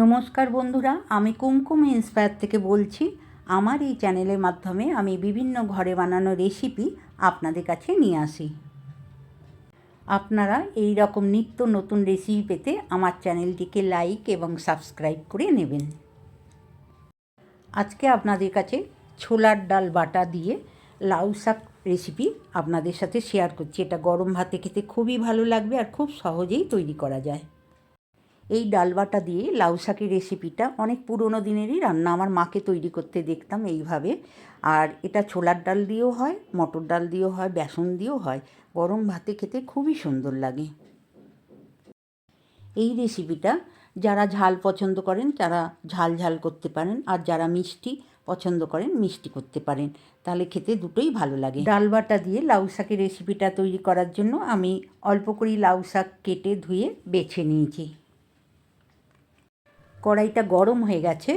নমস্কার বন্ধুরা, আমি কুমকুম ইন্সপায়ার থেকে বলছি। আমার এই চ্যানেলের মাধ্যমে আমি বিভিন্ন ঘরে বানানো রেসিপি আপনাদের কাছে নিয়ে আসি। আপনারা এই রকম নিত্য নতুন রেসিপি পেতে আমার চ্যানেলটিকে লাইক এবং সাবস্ক্রাইব করে নেবেন। আজকে আপনাদের কাছে ছোলার ডাল বাটা দিয়ে লাউ শাক রেসিপি আপনাদের সাথে শেয়ার করছি। এটা গরম ভাতে খেতে খুবই ভালো লাগবে আর খুব সহজেই তৈরি করা যায়। এই ডালবাটা দিয়ে লাউ শাকের রেসিপিটা অনেক পুরনো দিনেরই রান্না। আমার মাকে তৈরি করতে দেখতাম এইভাবে। আর এটা ছোলার ডাল দিয়েও হয়, মটর ডাল দিয়েও হয়, বেসন দিয়েও হয়। গরম ভাতে খেতে খুবই সুন্দর লাগে। এই রেসিপিটা যারা ঝাল পছন্দ করেন, তারা ঝাল ঝাল করতে পারেন। আর যারা মিষ্টি পছন্দ করেন, মিষ্টি করতে পারেন। তাহলে খেতে দুটোই ভালো লাগে। ডাল বাটা দিয়ে লাউ শাকের রেসিপিটা তৈরি করার জন্য আমি অল্প করেই লাউ শাক কেটে ধুয়ে বেছে নিয়েছি। কড়াইটা গরম হয়ে গেছে।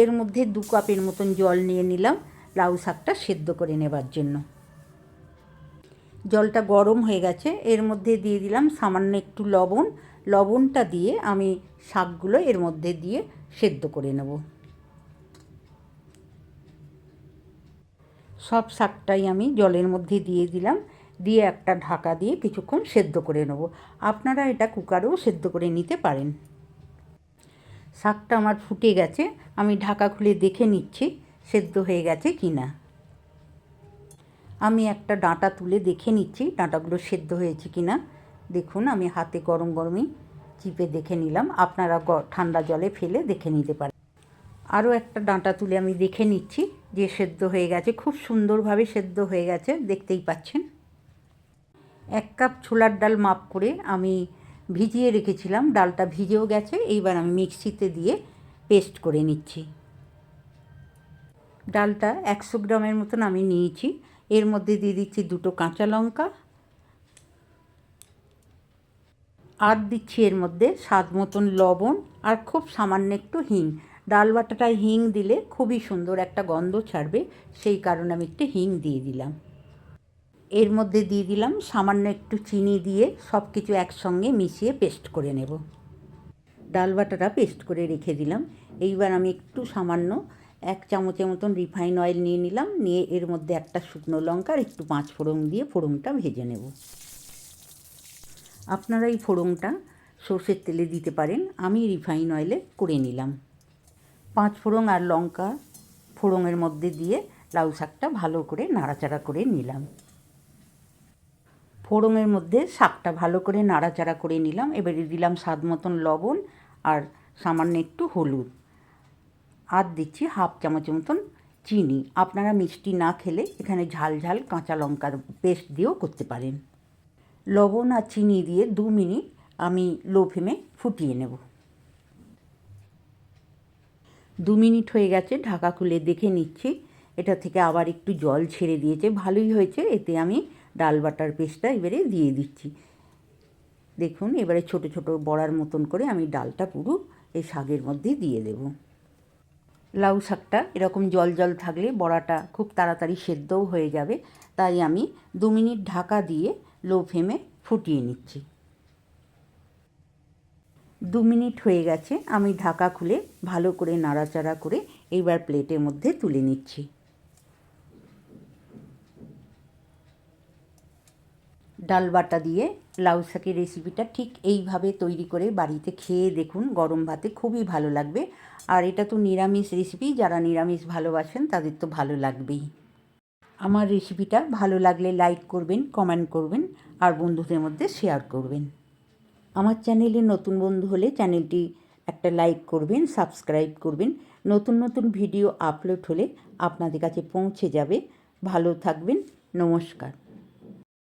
এর মধ্যে দু কাপের মতন জল নিয়ে নিলাম। লাউ শাকটা সেদ্ধ করে নেবার জন্য। জলটা গরম হয়ে গেছে। এর মধ্যে দিয়ে দিলাম সামান্য একটু লবণ। লবণটা দিয়ে আমি শাকগুলো এর মধ্যে দিয়ে সেদ্ধ করে নেব। সব শাকটাই আমি জলের মধ্যে দিয়ে দিলাম। দিয়ে একটা ঢাকা দিয়ে কিছুক্ষণ সেদ্ধ করে নেব। আপনারা এটা কুকারেও সেদ্ধ করে নিতে পারেন। শাকটা আমার ফুটে গেছে, আমি ঢাকা খুলে দেখে নিচ্ছি সেদ্ধ হয়ে গেছে কি না। আমি একটা ডাঁটা তুলে দেখে নিচ্ছি ডাঁটাগুলো সেদ্ধ হয়েছে কি না। দেখুন, আমি হাতে গরম গরমই চিপে দেখে নিলাম, আপনারা ঠান্ডা জলে ফেলে দেখে নিতে পারেন। আরও একটা ডাঁটা তুলে আমি দেখে নিচ্ছি যে সেদ্ধ হয়ে গেছে, খুব সুন্দরভাবে সেদ্ধ হয়ে গেছে, দেখতেই পাচ্ছেন। এক কাপ ছোলার ডাল মাপ করে আমি ভিজিয়ে রেখেছিলাম, ডালটা ভিজেও গেছে, এইবার আমি মিক্সিতে দিয়ে পেস্ট করে নিচ্ছি। ডালটা একশো গ্রামের মতন আমি নিয়েছি। এর মধ্যে দিয়ে দিচ্ছি দুটো কাঁচা লঙ্কা। আর দিচ্ছি এর মধ্যে স্বাদ মতন লবণ আর খুব সামান্য একটু হিং। ডাল বাটাটায় হিং দিলে খুবই সুন্দর একটা গন্ধ ছাড়বে, সেই কারণে আমি একটু হিং দিয়ে দিলাম। এর মধ্যে দিয়ে দিলাম সামান্য একটু চিনি দিয়ে সব কিছু একসঙ্গে মিশিয়ে পেস্ট করে নেব। ডাল বাটাটা পেস্ট করে রেখে দিলাম। এইবার আমি একটু সামান্য এক চামচের মতন রিফাইন অয়েল নিয়ে নিলাম। নিয়ে এর মধ্যে একটা শুকনো লঙ্কা আর একটু পাঁচ ফোড়ন দিয়ে ফোড়নটা ভেজে নেব। আপনারা এই ফোড়নটা সর্ষের তেলে দিতে পারেন। আমি রিফাইন অয়েলে করে নিলাম। পাঁচ ফোড়ন আর লঙ্কা ফোড়নের মধ্যে দিয়ে লাউ শাকটা ভালো করে নাড়াচাড়া করে নিলাম। ফোড়নের মধ্যে শাকটা ভালো করে নাড়াচাড়া করে নিলাম। এবারে দিলাম স্বাদ মতন লবণ আর সামান্য একটু হলুদ। আর দিচ্ছি হাফ চামচ মতন চিনি। আপনারা মিষ্টি না খেলে এখানে ঝাল ঝাল কাঁচা লঙ্কার পেস্ট দিয়েও করতে পারেন। লবণ আর চিনি দিয়ে দু মিনিট আমি লো ফ্লেমে ফুটিয়ে নেব। দু মিনিট হয়ে গেছে, ঢাকা খুলে দেখে নিচ্ছি। এটা থেকে আবার একটু জল ছেড়ে দিয়েছে। ভালোই হয়েছে, এতে আমি ডাল বাটার পেস্টটা এবারে দিয়ে দিচ্ছি। দেখুন, এবারে ছোট ছোট বড়ার মতন করে আমি ডালটা পুরো এই শাকের মধ্যে দিয়ে দেব। লাউ শাকটা এরকম জল জল থাকলে বড়াটা খুব তাড়াতাড়ি সেদ্ধও হয়ে যাবে। তাই আমি দু মিনিট ঢাকা দিয়ে লো ফ্লেমে ফুটিয়ে নিচ্ছি। দু মিনিট হয়ে গেছে, আমি ঢাকা খুলে ভালো করে নাড়াচাড়া করে এইবার প্লেটের মধ্যে তুলে নিচ্ছি। ডাল বাটা দিয়ে লাউ শাকের রেসিপিটা ঠিক এইভাবে তৈরি করে বাড়িতে খেয়ে দেখুন, গরম ভাতে খুবই ভালো লাগবে। আর এটা তো নিরামিষ রেসিপি, যারা নিরামিষ ভালোবাসেন তাদের তো ভালো লাগবেই। আমার রেসিপিটা ভালো লাগলে লাইক করবেন, কমেন্ট করবেন, আর বন্ধুদের মধ্যে শেয়ার করবেন। আমার চ্যানেলে নতুন বন্ধু হলে চ্যানেলটি একটা লাইক করবেন, সাবস্ক্রাইব করবেন। নতুন নতুন ভিডিও আপলোড হলে আপনাদের কাছে পৌঁছে যাবে। ভালো থাকবেন, নমস্কার।